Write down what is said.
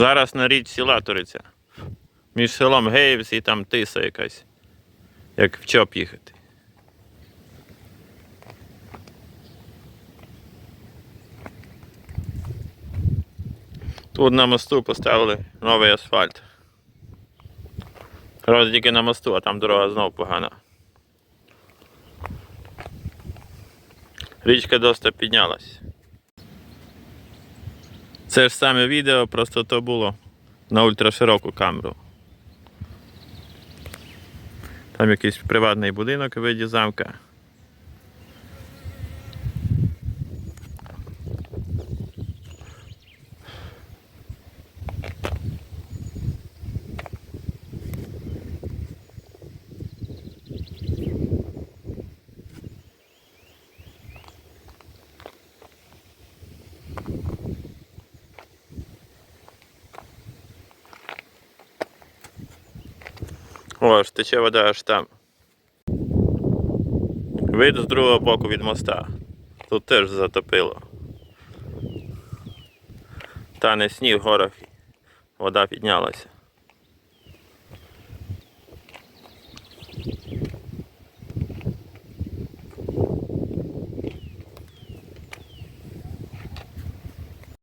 Зараз на річці Латориця. Між селом Геївсь і там тиса якась. Як в чоп їхати. Тут на мосту поставили новий асфальт. Правда, тільки на мосту, а там дорога знов погана. Річка доста піднялась. Це ж саме відео, просто то було на ультрашироку камеру. Там якийсь приватний будинок у виді замка. О, аж тече вода аж там. Вид з другого боку від моста. Тут теж затопило. Та не сніг в горах. Вода піднялася.